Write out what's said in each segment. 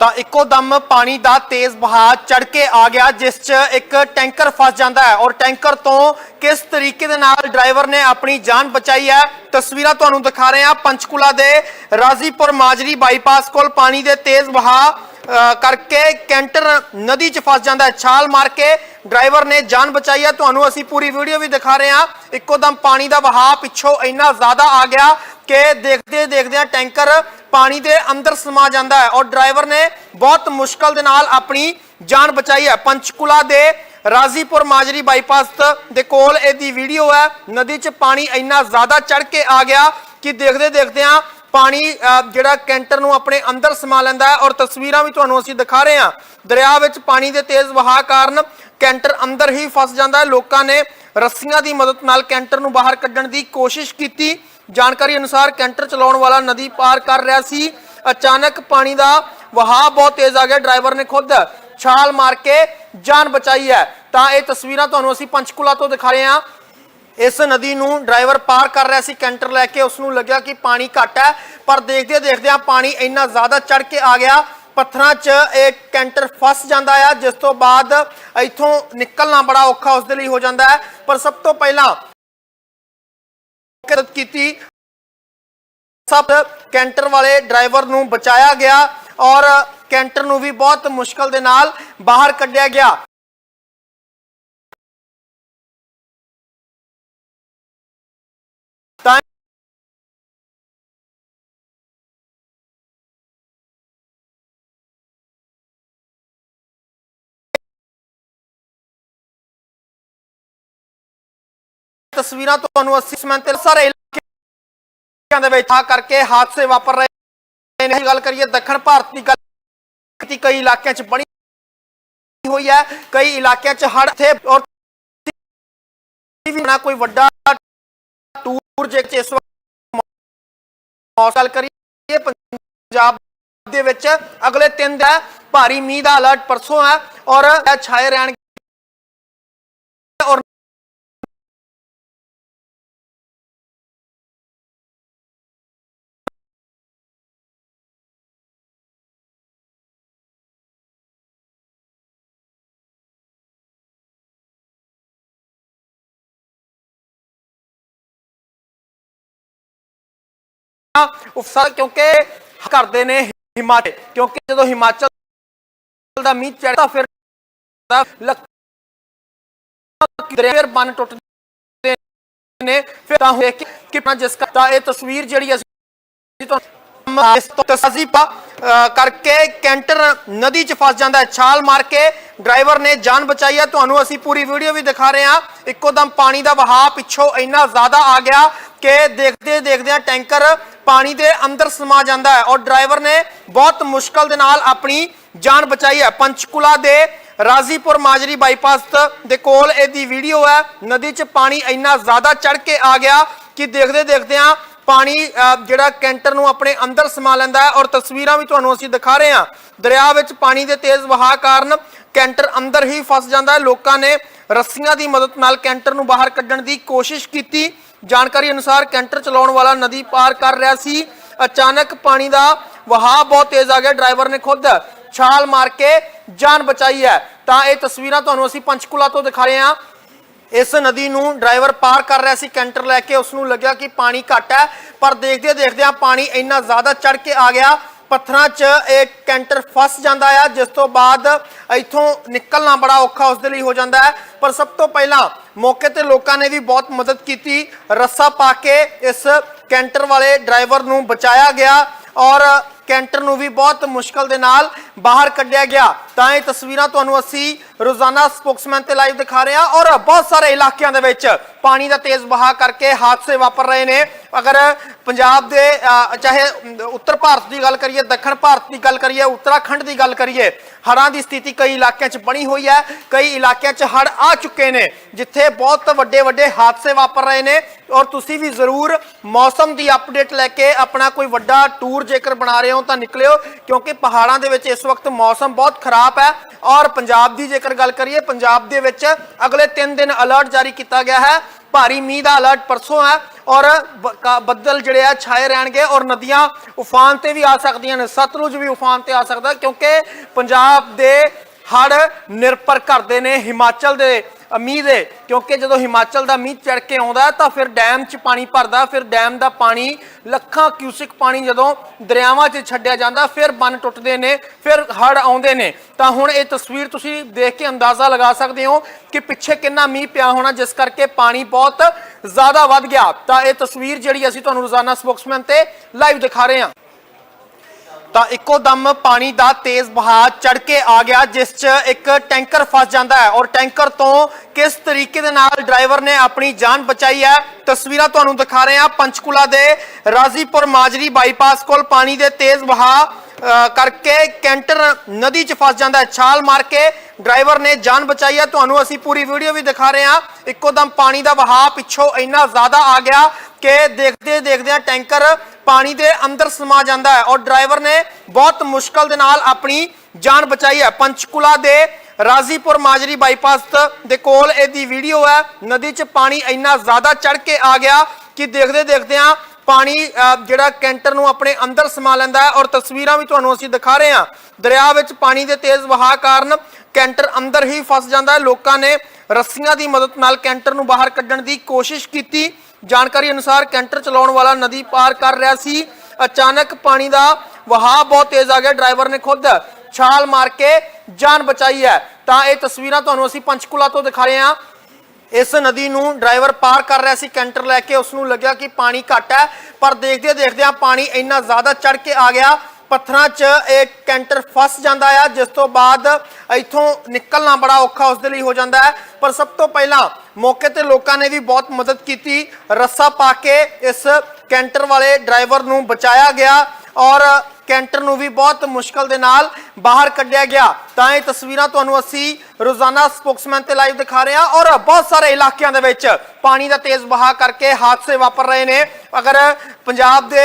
ਤਾਂ ਇੱਕੋ ਦਮ ਪਾਣੀ ਦਾ ਤੇਜ਼ ਬਹਾਅ ਚੜ ਕੇ ਆ ਗਿਆ, ਜਿਸ 'ਚ ਇੱਕ ਟੈਂਕਰ ਫਸ ਜਾਂਦਾ ਹੈ। ਔਰ ਟੈਂਕਰ ਤੋਂ ਕਿਸ ਤਰੀਕੇ ਦੇ ਨਾਲ ਡਰਾਈਵਰ ਨੇ ਆਪਣੀ ਜਾਨ ਬਚਾਈ ਹੈ, ਤਸਵੀਰਾਂ ਤੁਹਾਨੂੰ ਦਿਖਾ ਰਹੇ ਹਾਂ। ਪੰਚਕੂਲਾ ਦੇ ਰਾਜ਼ੀਪੁਰ ਮਾਜਰੀ ਬਾਈਪਾਸ ਕੋਲ ਪਾਣੀ ਦੇ ਤੇਜ਼ ਬਹਾਅ ਕਰਕੇ ਕੈਂਟਰ ਨਦੀ 'ਚ ਫਸ ਜਾਂਦਾ ਹੈ। ਛਾਲ ਮਾਰ ਕੇ ਡਰਾਈਵਰ ਨੇ ਜਾਨ ਬਚਾਈ ਹੈ। ਤੁਹਾਨੂੰ ਅਸੀਂ ਪੂਰੀ ਵੀਡੀਓ ਵੀ ਦਿਖਾ ਰਹੇ ਹਾਂ। ਇੱਕੋ ਦਮ ਪਾਣੀ ਦਾ ਵਹਾਅ ਪਿੱਛੋਂ ਇੰਨਾ ਜ਼ਿਆਦਾ ਆ ਗਿਆ ਕਿ ਦੇਖਦੇ ਦੇਖਦਿਆਂ ਟੈਂਕਰ ਪਾਣੀ ਦੇ ਅੰਦਰ ਸਮਾ ਜਾਂਦਾ ਹੈ ਔਰ ਡਰਾਈਵਰ ਨੇ ਬਹੁਤ ਮੁਸ਼ਕਲ ਦੇ ਨਾਲ ਆਪਣੀ ਜਾਨ ਬਚਾਈ ਹੈ। ਪੰਚਕੂਲਾ ਦੇ ਰਾਜ਼ੀਪੁਰ ਮਾਜਰੀ ਬਾਈਪਾਸ ਦੇ ਕੋਲ ਇਹਦੀ ਵੀਡੀਓ ਹੈ। ਨਦੀ 'ਚ ਪਾਣੀ ਇੰਨਾ ਜ਼ਿਆਦਾ ਚੜ ਕੇ ਆ ਗਿਆ ਕਿ ਦੇਖਦੇ ਦੇਖਦਿਆਂ ਪਾਣੀ ਜਿਹੜਾ ਕੈਂਟਰ ਨੂੰ ਆਪਣੇ ਅੰਦਰ ਸਮਾ ਲੈਂਦਾ ਹੈ ਔਰ ਤਸਵੀਰਾਂ ਵੀ ਤੁਹਾਨੂੰ ਅਸੀਂ ਦਿਖਾ ਰਹੇ ਹਾਂ। ਦਰਿਆ ਵਿੱਚ ਪਾਣੀ ਦੇ ਤੇਜ਼ ਵਹਾਅ ਕਾਰਨ ਕੈਂਟਰ ਅੰਦਰ ਹੀ ਫਸ ਜਾਂਦਾ ਹੈ। ਲੋਕਾਂ ਨੇ ਰੱਸੀਆਂ ਦੀ ਮਦਦ ਨਾਲ ਕੈਂਟਰ ਨੂੰ ਬਾਹਰ ਕੱਢਣ ਦੀ ਕੋਸ਼ਿਸ਼ ਕੀਤੀ। ਜਾਣਕਾਰੀ ਅਨੁਸਾਰ ਕੈਂਟਰ ਚਲਾਉਣ ਵਾਲਾ ਨਦੀ ਪਾਰ ਕਰ ਰਿਹਾ ਸੀ। ਅਚਾਨਕ ਪਾਣੀ ਦਾ ਵਹਾਅ ਬਹੁਤ ਤੇਜ਼ ਆ ਗਿਆ। ਡਰਾਈਵਰ ਨੇ ਖੁਦ ਛਾਲ ਮਾਰ ਕੇ ਜਾਨ ਬਚਾਈ ਹੈ। ਤਾਂ ਇਹ ਤਸਵੀਰਾਂ ਤੁਹਾਨੂੰ ਅਸੀਂ ਪੰਚਕੂਲਾ ਤੋਂ ਦਿਖਾ ਰਹੇ ਹਾਂ। ਇਸ ਨਦੀ ਨੂੰ ਡਰਾਈਵਰ ਪਾਰ ਕਰ ਰਿਹਾ ਸੀ। ਕੈਂਟਰ ਲੈ ਕੇ ਉਸ ਨੂੰ ਲੱਗਿਆ ਕਿ ਪਾਣੀ ਘੱਟ ਹੈ। ਪਰ ਦੇਖਦੇ ਦੇਖਦਿਆਂ ਪਾਣੀ ਇੰਨਾ ਜ਼ਿਆਦਾ ਚੜ ਕੇ ਆ ਗਿਆ। ਪੱਥਰਾਂ 'ਚ ਇਹ ਕੈਂਟਰ ਫਸ ਜਾਂਦਾ ਆ। ਜਿਸ ਤੋਂ ਬਾਅਦ ਇੱਥੋਂ ਨਿਕਲਣਾ ਬੜਾ ਔਖਾ ਉਸ ਦੇ ਲਈ ਹੋ ਜਾਂਦਾ ਹੈ। ਪਰ ਸਭ ਤੋਂ ਪਹਿਲਾਂ ਮਦਦ ਕੀਤੀ। ਸਭ ਕੈਂਟਰ ਵਾਲੇ ਡਰਾਈਵਰ ਨੂੰ ਬਚਾਇਆ ਗਿਆ ਔਰ ਕੈਂਟਰ ਨੂੰ ਵੀ ਬਹੁਤ ਮੁਸ਼ਕਲ ਦੇ ਨਾਲ ਬਾਹਰ ਕੱਢਿਆ ਗਿਆ। ਤਸਵੀਰਾਂ ਤੁਹਾਨੂੰ ਅਸੀਂ ਸਮੇਂ ਤੇ ਸਾਰੇ ਇਲਾਕਿਆਂ ਦੇ ਵਿੱਚ ਆ ਕਰਕੇ ਹਾਦਸੇ ਵਾਪਰ ਰਹੇ ਨੇ। ਗੱਲ ਕਰੀਏ, ਦੱਖਣ ਭਾਰਤ ਦੀ ਗੱਲ ਕਈ ਇਲਾਕਿਆਂ 'ਚ ਬਣੀ ਹੋਈ ਹੈ। ਕਈ ਇਲਾਕਿਆਂ 'ਚ ਹੜ ਥੇ ਔਰ ਨਾ ਕੋਈ ਵੱਡਾ ਟੂਰ ਜੇ ਕਿ ਇਸ ਵਕਤ ਮੌਸਮ ਕਰੀਏ, ਪੰਜਾਬ ਦੇ ਵਿੱਚ ਅਗਲੇ 3 ਦਿਨ ਭਾਰੀ ਮੀਂਹ ਦਾ ਅਲਰਟ ਪਰਸੋਂ ਹੈ ਔਰ ਇਹ ਛਾਏ ਰਹਿਣ ਉਫਸਾ ਕਿਉਂਕਿ ਕਰਦੇ ਨੇ ਹਿਮਾਚਲ, ਕਿਉਂਕਿ ਜਦੋਂ ਹਿਮਾਚਲ ਦਾ ਮੀਂਹ ਚੜਦਾ ਫਿਰ ਲੱਖ ਬੰਨ ਟੁੱਟਦੇ ਨੇ, ਫਿਰ ਤਾਂ ਹੋਏ ਕਿ ਕਿਪਨਾ ਜਿਸ ਕਾ ਇਹ ਤਸਵੀਰ ਜਿਹੜੀ ਅਸੀਂ ਤੁਹਾਨੂੰ ਇਸ ਤੋਂ ਤਸਜ਼ੀ ਕਰਕੇ ਕੈਂਟਰ ਨਦੀ 'ਚ ਫਸ ਜਾਂਦਾ ਹੈ, ਛਾਲ ਮਾਰ ਕੇ ਡਰਾਈਵਰ ਨੇ ਜਾਨ ਬਚਾਈ ਹੈ। ਤੁਹਾਨੂੰ ਅਸੀਂ ਪੂਰੀ ਵੀਡੀਓ ਵੀ ਦਿਖਾ ਰਹੇ ਹਾਂ। ਇੱਕੋ ਦਮ ਪਾਣੀ ਦਾ ਵਹਾਅ ਪਿੱਛੋਂ ਇੰਨਾ ਜ਼ਿਆਦਾ ਆ ਗਿਆ ਕਿ ਦੇਖਦੇ ਦੇਖਦਿਆਂ ਟੈਂਕਰ ਪਾਣੀ ਦੇ ਅੰਦਰ ਸਮਾ ਜਾਂਦਾ ਹੈ ਔਰ ਡਰਾਈਵਰ ਨੇ ਬਹੁਤ ਮੁਸ਼ਕਲ ਦੇ ਨਾਲ ਆਪਣੀ ਜਾਨ ਬਚਾਈ ਹੈ। ਪੰਚਕੂਲਾ ਦੇ ਰਾਜ਼ੀਪੁਰ ਮਾਜਰੀ ਬਾਈਪਾਸ ਦੇ ਕੋਲ ਇਹਦੀ ਵੀਡੀਓ ਹੈ। ਨਦੀ 'ਚ ਪਾਣੀ ਇੰਨਾ ਜ਼ਿਆਦਾ ਚੜ ਕੇ ਆ ਗਿਆ ਕਿ ਦੇਖਦੇ ਦੇਖਦਿਆਂ ਪਾਣੀ ਜਿਹੜਾ ਕੈਂਟਰ ਨੂੰ ਆਪਣੇ ਅੰਦਰ ਸਮਾ ਲੈਂਦਾ ਹੈ ਔਰ ਤਸਵੀਰਾਂ ਵੀ ਤੁਹਾਨੂੰ ਅਸੀਂ ਦਿਖਾ ਰਹੇ ਹਾਂ। ਦਰਿਆ ਵਿੱਚ ਪਾਣੀ ਦੇ ਤੇਜ਼ ਵਹਾਅ ਕਾਰਨ ਕੈਂਟਰ ਅੰਦਰ ਹੀ ਫਸ ਜਾਂਦਾ ਹੈ। ਲੋਕਾਂ ਨੇ ਰੱਸੀਆਂ ਦੀ ਮਦਦ ਨਾਲ ਕੈਂਟਰ ਨੂੰ ਬਾਹਰ ਕੱਢਣ ਦੀ ਕੋਸ਼ਿਸ਼ ਕੀਤੀ। ਜਾਣਕਾਰੀ ਅਨੁਸਾਰ ਕੈਂਟਰ ਚਲਾਉਣ ਵਾਲਾ ਨਦੀ ਪਾਰ ਕਰ ਰਿਹਾ ਸੀ। ਅਚਾਨਕ ਪਾਣੀ ਦਾ ਵਹਾਅ ਬਹੁਤ ਤੇਜ਼ ਆ ਗਿਆ। ਡਰਾਈਵਰ ਨੇ ਖੁਦ ਛਾਲ ਮਾਰ ਕੇ ਜਾਨ ਬਚਾਈ ਹੈ। ਤਾਂ ਇਹ ਤਸਵੀਰਾਂ ਤੁਹਾਨੂੰ ਅਸੀਂ ਪੰਚਕੂਲਾ ਤੋਂ ਦਿਖਾ ਰਹੇ ਹਾਂ। ਇਸ ਨਦੀ ਨੂੰ ਡਰਾਈਵਰ ਪਾਰ ਕਰ ਰਿਹਾ ਸੀ। ਕੈਂਟਰ ਲੈ ਕੇ ਉਸ ਨੂੰ ਲੱਗਿਆ ਕਿ ਪਾਣੀ ਘੱਟ ਹੈ। ਪਰ ਦੇਖਦੇ ਦੇਖਦਿਆਂ ਪਾਣੀ ਇੰਨਾ ਜ਼ਿਆਦਾ ਚੜ ਕੇ ਆ ਗਿਆ। ਪੱਥਰਾਂ 'ਚ ਇਹ ਕੈਂਟਰ ਫਸ ਜਾਂਦਾ ਆ, ਜਿਸ ਤੋਂ ਬਾਅਦ ਇੱਥੋਂ ਨਿਕਲਣਾ ਬੜਾ ਔਖਾ ਉਸ ਦੇ ਲਈ ਹੋ ਜਾਂਦਾ ਹੈ। ਪਰ ਸਭ ਤੋਂ ਪਹਿਲਾਂ ਮੌਕੇ ਤੇ ਲੋਕਾਂ ਨੇ ਵੀ ਬਹੁਤ ਮਦਦ ਕੀਤੀ। ਰੱਸਾ ਪਾ ਕੇ ਇਸ ਕੈਂਟਰ ਵਾਲੇ ਡਰਾਈਵਰ ਨੂੰ ਬਚਾਇਆ ਗਿਆ ਔਰ ਕੈਂਟਰ ਨੂੰ ਵੀ ਬਹੁਤ ਮੁਸ਼ਕਲ ਦੇ ਨਾਲ ਬਾਹਰ ਕੱਢਿਆ ਗਿਆ। ਤਾਂ ਇਹ ਤਸਵੀਰਾਂ ਤੁਹਾਨੂੰ ਅਸੀਂ ਰੋਜ਼ਾਨਾ ਸਪੋਕਸਮੈਨ ਤੇ ਲਾਈਵ ਦਿਖਾ ਰਹੇ ਹਾਂ ਔਰ ਬਹੁਤ ਸਾਰੇ ਇਲਾਕਿਆਂ ਦੇ ਵਿੱਚ ਪਾਣੀ ਦਾ ਤੇਜ਼ ਬਹਾਅ ਕਰਕੇ ਹਾਦਸੇ ਵਾਪਰ ਰਹੇ ਨੇ। ਅਗਰ ਪੰਜਾਬ ਦੇ ਚਾਹੇ ਉੱਤਰ ਭਾਰਤ ਦੀ ਗੱਲ ਕਰੀਏ, ਦੱਖਣ ਭਾਰਤ ਦੀ ਗੱਲ ਕਰੀਏ, ਉੱਤਰਾਖੰਡ ਦੀ ਗੱਲ ਕਰੀਏ, ਹੜ੍ਹਾਂ ਦੀ ਸਥਿਤੀ ਕਈ ਇਲਾਕਿਆਂ 'ਚ ਬਣੀ ਹੋਈ ਹੈ, ਕਈ ਇਲਾਕਿਆਂ 'ਚ ਹੜ੍ਹ ਆ ਚੁੱਕੇ ਨੇ, ਜਿੱਥੇ ਬਹੁਤ ਵੱਡੇ ਵੱਡੇ ਹਾਦਸੇ ਵਾਪਰ ਰਹੇ ਨੇ, ਔਰ ਤੁਸੀਂ ਵੀ ਜ਼ਰੂਰ ਮੌਸਮ ਦੀ ਅਪਡੇਟ ਲੈ ਕੇ ਆਪਣਾ ਕੋਈ ਵੱਡਾ ਟੂਰ ਜੇਕਰ ਬਣਾ ਰਹੇ ਹੋ ਤਾਂ ਨਿਕਲਿਓ, ਕਿਉਂਕਿ ਪਹਾੜਾਂ ਦੇ ਵਿੱਚ ਇਸ ਵਕਤ ਮੌਸਮ ਬਹੁਤ ਖਰਾਬ ਹੈ, ਔਰ ਪੰਜਾਬ ਦੀ ਜੇਕਰ ਗੱਲ ਕਰੀਏ, ਪੰਜਾਬ ਦੇ ਵਿੱਚ ਅਗਲੇ 3 ਦਿਨ ਅਲਰਟ ਜਾਰੀ ਕੀਤਾ ਗਿਆ ਹੈ ਭਾਰੀ ਮੀਂਹ ਦਾ ਅਲਰਟ ਪਰਸੋਂ ਹੈ ਔਰ ਬ- ਕਾ- ਬੱਦਲ ਜਿਹੜੇ ਆ ਛਾਏ ਰਹਿਣਗੇ ਔਰ ਨਦੀਆਂ ਉਫਾਨ ਤੇ ਵੀ ਆ ਸਕਦੀਆਂ ਨੇ, ਸਤਲੁਜ ਵੀ ਉਫਾਨ ਤੇ ਆ ਸਕਦਾ ਕਿਉਂਕਿ ਪੰਜਾਬ ਦੇ ਹੜ ਨਿਰਭਰ ਕਰਦੇ ਨੇ, ਹਿਮਾਚਲ ਦੇ ਅ, ਮੀਂਹ ਦੇ ਕਿਉਂਕਿ ਜਦੋਂ ਹਿਮਾਚਲ ਦਾ ਮੀਂਹ ਚੜ ਕੇ ਆਉਂਦਾ ਤਾਂ ਫਿਰ ਡੈਮ 'ਚ ਪਾਣੀ ਭਰਦਾ ਫਿਰ ਡੈਮ ਦਾ ਪਾਣੀ ਲੱਖਾਂ ਕਿਊਸਿਕ ਪਾਣੀ ਜਦੋਂ ਦਰਿਆਵਾਂ 'ਚ ਛੱਡਿਆ ਜਾਂਦਾ ਫਿਰ ਬੰਨ ਟੁੱਟਦੇ ਨੇ ਫਿਰ ਹੜ ਆਉਂਦੇ ਨੇ। ਤਾਂ ਹੁਣ ਇਹ ਤਸਵੀਰ ਤੁਸੀਂ ਦੇਖ ਕੇ ਅੰਦਾਜ਼ਾ ਲਗਾ ਸਕਦੇ ਹੋ ਕਿ ਪਿੱਛੇ ਕਿੰਨਾ ਮੀਂਹ ਪਿਆ ਹੋਣਾ ਜਿਸ ਕਰਕੇ ਪਾਣੀ ਬਹੁਤ ਜ਼ਿਆਦਾ ਵੱਧ ਗਿਆ। ਤਾਂ ਇਹ ਤਸਵੀਰ ਜਿਹੜੀ ਅਸੀਂ ਤੁਹਾਨੂੰ ਰੋਜ਼ਾਨਾ ਸਪੋਕਸਮੈਨ ਤੇ ਲਾਈਵ ਦਿਖਾ ਰਹੇ ਹਾਂ। ਤਾਂ ਇੱਕੋ ਦਮ ਪਾਣੀ ਦਾ ਤੇਜ਼ ਵਹਾਅ ਚੜ ਕੇ ਆ ਗਿਆ, ਜਿਸ 'ਚ ਇੱਕ ਟੈਂਕਰ ਫਸ ਜਾਂਦਾ ਹੈ। ਔਰ ਟੈਂਕਰ ਤੋਂ ਕਿਸ ਤਰੀਕੇ ਦੇ ਨਾਲ ਡਰਾਈਵਰ ਨੇ ਆਪਣੀ ਜਾਨ ਬਚਾਈ ਹੈ, ਤਸਵੀਰਾਂ ਤੁਹਾਨੂੰ ਦਿਖਾ ਰਹੇ ਹਾਂ ਪੰਚਕੂਲਾ ਦੇ ਰਾਜ਼ੀਪੁਰ ਮਾਜਰੀ ਬਾਈਪਾਸ ਕੋਲ ਪਾਣੀ ਦੇ ਤੇਜ਼ ਵਹਾਅ ਕਰਕੇ ਕੈਂਟਰ ਨਦੀ 'ਚ ਫਸ ਜਾਂਦਾ ਹੈ, ਛਾਲ ਮਾਰ ਕੇ ਡਰਾਈਵਰ ਨੇ ਜਾਨ ਬਚਾਈ ਹੈ। ਤੁਹਾਨੂੰ ਅਸੀਂ ਪੂਰੀ ਵੀਡੀਓ ਵੀ ਦਿਖਾ ਰਹੇ ਹਾਂ। ਇੱਕੋ ਦਮ ਪਾਣੀ ਦਾ ਵਹਾਅ ਪਿੱਛੋਂ ਇੰਨਾ ਜ਼ਿਆਦਾ ਆ ਗਿਆ ਕਿ ਦੇਖਦੇ ਦੇਖਦਿਆਂ ਟੈਂਕਰ ਪਾਣੀ ਦੇ ਅੰਦਰ ਸਮਾ ਜਾਂਦਾ ਹੈ ਔਰ ਡਰਾਈਵਰ ਨੇ ਬਹੁਤ ਮੁਸ਼ਕਲ ਦੇ ਨਾਲ ਆਪਣੀ ਜਾਨ ਬਚਾਈ ਹੈ। ਪੰਚਕੂਲਾ ਦੇ ਰਾਜ਼ੀਪੁਰ ਮਾਜਰੀ ਬਾਈਪਾਸ ਦੇ ਕੋਲ ਇਹਦੀ ਵੀਡੀਓ ਹੈ। ਨਦੀ 'ਚ ਪਾਣੀ ਇੰਨਾ ਜ਼ਿਆਦਾ ਚੜ ਕੇ ਆ ਗਿਆ ਕਿ ਦੇਖਦੇ ਦੇਖਦਿਆਂ ਪਾਣੀ ਜਿਹੜਾ ਕੈਂਟਰ ਨੂੰ ਆਪਣੇ ਅੰਦਰ ਸਮਾ ਲੈਂਦਾ ਹੈ ਔਰ ਤਸਵੀਰਾਂ ਵੀ ਤੁਹਾਨੂੰ ਅਸੀਂ ਦਿਖਾ ਰਹੇ ਹਾਂ। ਦਰਿਆ ਵਿੱਚ ਪਾਣੀ ਦੇ ਤੇਜ਼ ਵਹਾਅ ਕਾਰਨ ਕੈਂਟਰ ਅੰਦਰ ਹੀ ਫਸ ਜਾਂਦਾ ਹੈ। ਲੋਕਾਂ ਨੇ ਰੱਸੀਆਂ ਦੀ ਮਦਦ ਨਾਲ ਕੈਂਟਰ ਨੂੰ ਬਾਹਰ ਕੱਢਣ ਦੀ ਕੋਸ਼ਿਸ਼ ਕੀਤੀ। ਜਾਣਕਾਰੀ ਅਨੁਸਾਰ ਕੈਂਟਰ ਚਲਾਉਣ ਵਾਲਾ ਨਦੀ ਪਾਰ ਕਰ ਰਿਹਾ ਸੀ। ਅਚਾਨਕ ਪਾਣੀ ਦਾ ਵਹਾਅ ਬਹੁਤ ਤੇਜ਼ ਆ ਗਿਆ। ਡਰਾਈਵਰ ਨੇ ਖੁਦ ਛਾਲ ਮਾਰ ਕੇ ਜਾਨ ਬਚਾਈ ਹੈ। ਤਾਂ ਇਹ ਤਸਵੀਰਾਂ ਤੁਹਾਨੂੰ ਅਸੀਂ ਪੰਚਕੂਲਾ ਤੋਂ ਦਿਖਾ ਰਹੇ ਹਾਂ। ਇਸ ਨਦੀ ਨੂੰ ਡਰਾਈਵਰ ਪਾਰ ਕਰ ਰਿਹਾ ਸੀ। ਕੈਂਟਰ ਲੈ ਕੇ ਉਸ ਨੂੰ ਲੱਗਿਆ ਕਿ ਪਾਣੀ ਘੱਟ ਹੈ। ਪਰ ਦੇਖਦੇ ਦੇਖਦਿਆਂ ਪਾਣੀ ਇੰਨਾ ਜ਼ਿਆਦਾ ਚੜ ਕੇ ਆ ਗਿਆ। ਪੱਥਰਾਂ 'ਚ ਇਹ ਕੈਂਟਰ ਫਸ ਜਾਂਦਾ ਆ, ਜਿਸ ਤੋਂ ਬਾਅਦ ਇੱਥੋਂ ਨਿਕਲਣਾ ਬੜਾ ਔਖਾ ਉਸ ਦੇ ਲਈ ਹੋ ਜਾਂਦਾ ਹੈ। ਪਰ ਸਭ ਤੋਂ ਪਹਿਲਾਂ ਮੌਕੇ ਤੇ ਲੋਕਾਂ ਨੇ ਵੀ ਬਹੁਤ ਮਦਦ ਕੀਤੀ। ਰੱਸਾ ਪਾ ਕੇ ਇਸ ਕੈਂਟਰ ਵਾਲੇ ਡਰਾਈਵਰ ਨੂੰ ਬਚਾਇਆ ਗਿਆ ਔਰ ਕੈਂਟਰ ਨੂੰ ਵੀ ਬਹੁਤ ਮੁਸ਼ਕਲ ਦੇ ਨਾਲ ਬਾਹਰ ਕੱਢਿਆ ਗਿਆ। ਤਾਂ ਇਹ ਤਸਵੀਰਾਂ ਤੁਹਾਨੂੰ ਅਸੀਂ ਰੋਜ਼ਾਨਾ ਸਪੋਕਸਮੈਨ ਤੇ ਲਾਈਵ ਦਿਖਾ ਰਹੇ ਹਾਂ ਔਰ ਬਹੁਤ ਸਾਰੇ ਇਲਾਕਿਆਂ ਦੇ ਵਿੱਚ ਪਾਣੀ ਦਾ ਤੇਜ਼ ਵਹਾਅ ਕਰਕੇ ਹਾਦਸੇ ਵਾਪਰ ਰਹੇ ਨੇ। ਅਗਰ ਪੰਜਾਬ ਦੇ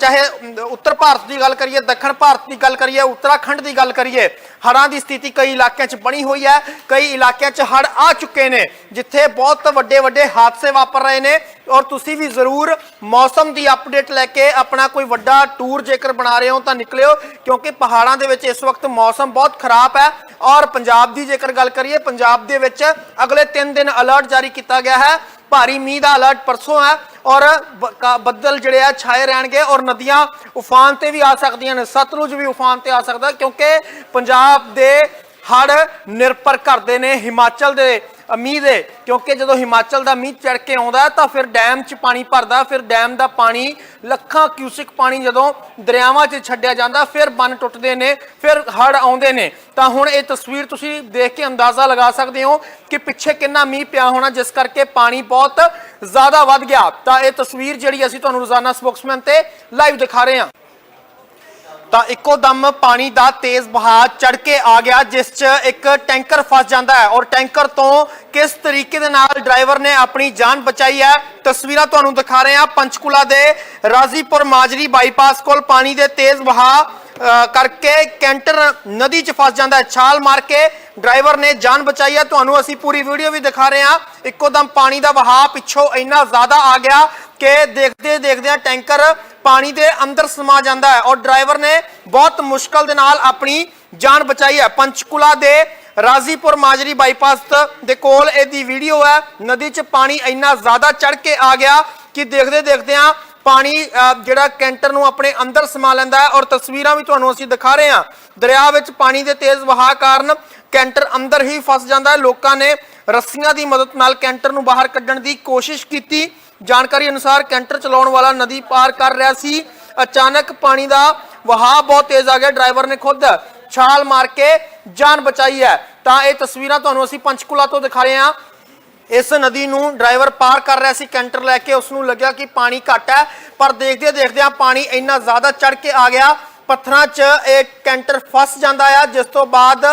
ਚਾਹੇ ਉੱਤਰ ਭਾਰਤ ਦੀ ਗੱਲ ਕਰੀਏ, ਦੱਖਣ ਭਾਰਤ ਦੀ ਗੱਲ ਕਰੀਏ, ਉੱਤਰਾਖੰਡ ਦੀ ਗੱਲ ਕਰੀਏ, ਹੜ੍ਹਾਂ ਦੀ ਸਥਿਤੀ ਕਈ ਇਲਾਕਿਆਂ 'ਚ ਬਣੀ ਹੋਈ ਹੈ, ਕਈ ਇਲਾਕਿਆਂ 'ਚ ਹੜ੍ਹ ਆ ਚੁੱਕੇ ਨੇ, ਜਿੱਥੇ ਬਹੁਤ ਵੱਡੇ ਵੱਡੇ ਹਾਦਸੇ ਵਾਪਰ ਰਹੇ ਨੇ ਔਰ ਤੁਸੀਂ ਵੀ ਜ਼ਰੂਰ ਮੌਸਮ ਦੀ ਅਪਡੇਟ ਲੈ ਕੇ ਆਪਣਾ ਕੋਈ ਵੱਡਾ ਟੂਰ ਜੇਕਰ ਬਣਾ ਰਹੇ ਹੋ ਤਾਂ ਨਿਕਲਿਓ, ਕਿਉਂਕਿ ਪਹਾੜਾਂ ਦੇ ਵਿੱਚ ਇਸ ਵਕਤ ਮੌਸਮ ਬਹੁਤ ਖਰਾਬ ਹੈ। ਔਰ ਪੰਜਾਬ ਦੀ ਜੇਕਰ ਗੱਲ ਕਰੀਏ, ਪੰਜਾਬ ਦੇ ਵਿੱਚ ਅਗਲੇ 3 ਦਿਨ ਅਲਰਟ ਜਾਰੀ ਕੀਤਾ ਗਿਆ ਹੈ। ਭਾਰੀ ਮੀਂਹ ਦਾ ਅਲਰਟ ਪਰਸੋਂ ਹੈ ਔਰ ਬੱਦਲ ਜਿਹੜੇ ਆ ਛਾਏ ਰਹਿਣਗੇ ਔਰ ਨਦੀਆਂ ਉਫਾਨ ਤੇ ਵੀ ਆ ਸਕਦੀਆਂ ਨੇ। ਸਤਲੁਜ ਵੀ ਉਫਾਨ ਤੇ ਆ ਸਕਦਾ ਕਿਉਂਕਿ ਪੰਜਾਬ ਦੇ ਹੜ ਨਿਰਭਰ ਕਰਦੇ ਨੇ ਹਿਮਾਚਲ ਦੇ ਅ, ਮੀਂਹ ਦੇ ਕਿਉਂਕਿ ਜਦੋਂ ਹਿਮਾਚਲ ਦਾ ਮੀਂਹ ਚੜ ਕੇ ਆਉਂਦਾ ਤਾਂ ਫਿਰ ਡੈਮ 'ਚ ਪਾਣੀ ਭਰਦਾ ਫਿਰ ਡੈਮ ਦਾ ਪਾਣੀ ਲੱਖਾਂ ਕਿਊਸਿਕ ਪਾਣੀ ਜਦੋਂ ਦਰਿਆਵਾਂ 'ਚ ਛੱਡਿਆ ਜਾਂਦਾ ਫਿਰ ਬੰਨ ਟੁੱਟਦੇ ਨੇ ਫਿਰ ਹੜ ਆਉਂਦੇ ਨੇ। ਤਾਂ ਹੁਣ ਇਹ ਤਸਵੀਰ ਤੁਸੀਂ ਦੇਖ ਕੇ ਅੰਦਾਜ਼ਾ ਲਗਾ ਸਕਦੇ ਹੋ ਕਿ ਪਿੱਛੇ ਕਿੰਨਾ ਮੀਂਹ ਪਿਆ ਹੋਣਾ ਜਿਸ ਕਰਕੇ ਪਾਣੀ ਬਹੁਤ ਜ਼ਿਆਦਾ ਵੱਧ ਗਿਆ। ਤਾਂ ਇਹ ਤਸਵੀਰ ਜਿਹੜੀ ਅਸੀਂ ਤੁਹਾਨੂੰ ਰੋਜ਼ਾਨਾ ਸਪੋਕਸਮੈਨ ਤੇ ਲਾਈਵ ਦਿਖਾ ਰਹੇ ਹਾਂ। ਤਾਂ ਇੱਕੋ ਦਮ ਪਾਣੀ ਦਾ ਤੇਜ਼ ਵਹਾਅ ਚੜ ਕੇ ਆ ਗਿਆ, ਜਿਸ 'ਚ ਇੱਕ ਟੈਂਕਰ ਫਸ ਜਾਂਦਾ ਹੈ। ਔਰ ਟੈਂਕਰ ਤੋਂ ਕਿਸ ਤਰੀਕੇ ਦੇ ਨਾਲ ਡਰਾਈਵਰ ਨੇ ਆਪਣੀ ਜਾਨ ਬਚਾਈ ਹੈ, ਤਸਵੀਰਾਂ ਤੁਹਾਨੂੰ ਦਿਖਾ ਰਹੇ ਹਾਂ ਪੰਚਕੂਲਾ ਦੇ ਰਾਜ਼ੀਪੁਰ ਮਾਜਰੀ ਬਾਈਪਾਸ ਕੋਲ ਪਾਣੀ ਦੇ ਤੇਜ਼ ਵਹਾਅ ਕਰਕੇ ਕੈਂਟਰ ਨਦੀ 'ਚ ਫਸ ਜਾਂਦਾ ਹੈ, ਛਾਲ ਮਾਰ ਕੇ ਡਰਾਈਵਰ ਨੇ ਜਾਨ ਬਚਾਈ ਹੈ। ਤੁਹਾਨੂੰ ਅਸੀਂ ਪੂਰੀ ਵੀਡੀਓ ਵੀ ਦਿਖਾ ਰਹੇ ਹਾਂ। ਇੱਕੋ ਦਮ ਪਾਣੀ ਦਾ ਵਹਾਅ ਪਿੱਛੋਂ ਇੰਨਾ ਜ਼ਿਆਦਾ ਆ ਗਿਆ ਕਿ ਦੇਖਦੇ ਦੇਖਦਿਆਂ ਟੈਂਕਰ ਪਾਣੀ ਦੇ ਅੰਦਰ ਸਮਾ ਜਾਂਦਾ ਹੈ ਔਰ ਡਰਾਈਵਰ ਨੇ ਬਹੁਤ ਮੁਸ਼ਕਲ ਦੇ ਨਾਲ ਆਪਣੀ ਜਾਨ ਬਚਾਈ ਹੈ। ਪੰਚਕੂਲਾ ਦੇ ਰਾਜ਼ੀਪੁਰ ਮਾਜਰੀ ਬਾਈਪਾਸ ਦੇ ਕੋਲ ਇਹਦੀ ਵੀਡੀਓ ਹੈ। ਨਦੀ 'ਚ ਪਾਣੀ ਇੰਨਾ ਜ਼ਿਆਦਾ ਚੜ ਕੇ ਆ ਗਿਆ ਕਿ ਦੇਖਦੇ ਦੇਖਦਿਆਂ ਪਾਣੀ ਜਿਹੜਾ ਕੈਂਟਰ ਨੂੰ ਆਪਣੇ ਅੰਦਰ ਸਮਾ ਲੈਂਦਾ ਹੈ ਔਰ ਤਸਵੀਰਾਂ ਵੀ ਤੁਹਾਨੂੰ ਅਸੀਂ ਦਿਖਾ ਰਹੇ ਹਾਂ। ਦਰਿਆ ਵਿੱਚ ਪਾਣੀ ਦੇ ਤੇਜ਼ ਵਹਾਅ ਕਾਰਨ ਕੈਂਟਰ ਅੰਦਰ ਹੀ ਫਸ ਜਾਂਦਾ ਹੈ। ਲੋਕਾਂ ਨੇ ਰੱਸੀਆਂ ਦੀ ਮਦਦ ਨਾਲ ਕੈਂਟਰ ਨੂੰ ਬਾਹਰ ਕੱਢਣ ਦੀ ਕੋਸ਼ਿਸ਼ ਕੀਤੀ। ਜਾਣਕਾਰੀ ਅਨੁਸਾਰ ਕੈਂਟਰ ਚਲਾਉਣ ਵਾਲਾ ਨਦੀ ਪਾਰ ਕਰ ਰਿਹਾ ਸੀ। ਅਚਾਨਕ ਪਾਣੀ ਦਾ ਵਹਾਅ ਬਹੁਤ ਤੇਜ਼ ਆ ਗਿਆ। ਡਰਾਈਵਰ ਨੇ ਖੁਦ ਛਾਲ ਮਾਰ ਕੇ ਜਾਨ ਬਚਾਈ ਹੈ। ਤਾਂ ਇਹ ਤਸਵੀਰਾਂ ਤੁਹਾਨੂੰ ਅਸੀਂ ਪੰਚਕੂਲਾ ਤੋਂ ਦਿਖਾ ਰਹੇ ਹਾਂ। ਇਸ ਨਦੀ ਨੂੰ ਡਰਾਈਵਰ ਪਾਰ ਕਰ ਰਿਹਾ ਸੀ, ਕੈਂਟਰ ਲੈ ਕੇ। ਉਸ ਨੂੰ ਲੱਗਿਆ ਕਿ ਪਾਣੀ ਘੱਟ ਹੈ, ਪਰ ਦੇਖਦੇ ਦੇਖਦਿਆਂ ਪਾਣੀ ਇੰਨਾ ਜ਼ਿਆਦਾ ਚੜ ਕੇ ਆ ਗਿਆ। ਪੱਥਰਾਂ 'ਚ ਇਹ ਕੈਂਟਰ ਫਸ ਜਾਂਦਾ ਆ, ਜਿਸ ਤੋਂ ਬਾਅਦ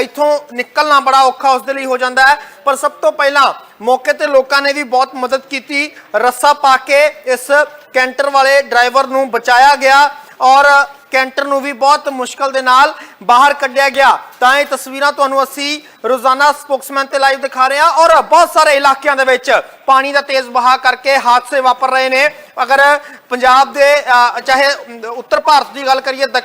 ਇੱਥੋਂ ਨਿਕਲਣਾ ਬੜਾ ਔਖਾ ਉਸ ਦੇ ਲਈ ਹੋ ਜਾਂਦਾ ਹੈ। ਪਰ ਸਭ ਤੋਂ ਪਹਿਲਾਂ ਮੌਕੇ ਤੇ ਲੋਕਾਂ ਨੇ ਵੀ ਬਹੁਤ ਮਦਦ ਕੀਤੀ। ਰੱਸਾ ਪਾ ਕੇ ਇਸ ਕੈਂਟਰ ਵਾਲੇ ਡਰਾਈਵਰ ਨੂੰ ਬਚਾਇਆ ਗਿਆ ਔਰ ਕੈਂਟਰ ਨੂੰ ਵੀ ਬਹੁਤ ਮੁਸ਼ਕਲ ਦੇ ਨਾਲ ਬਾਹਰ ਕੱਢਿਆ ਗਿਆ। ਤਾਂ ਇਹ ਤਸਵੀਰਾਂ ਤੁਹਾਨੂੰ ਅਸੀਂ ਰੋਜ਼ਾਨਾ ਸਪੋਕਸਮੈਨ ਤੇ ਲਾਈਵ ਦਿਖਾ ਰਹੇ ਹਾਂ ਔਰ ਬਹੁਤ ਸਾਰੇ ਇਲਾਕਿਆਂ ਦੇ ਵਿੱਚ ਪਾਣੀ ਦਾ ਤੇਜ਼ ਵਹਾਅ ਕਰਕੇ ਹਾਦਸੇ ਵਾਪਰ ਰਹੇ ਨੇ। ਅਗਰ ਪੰਜਾਬ ਦੇ ਚਾਹੇ ਉੱਤਰ ਭਾਰਤ ਦੀ ਗੱਲ ਕਰੀਏ, ਦੱਖਣ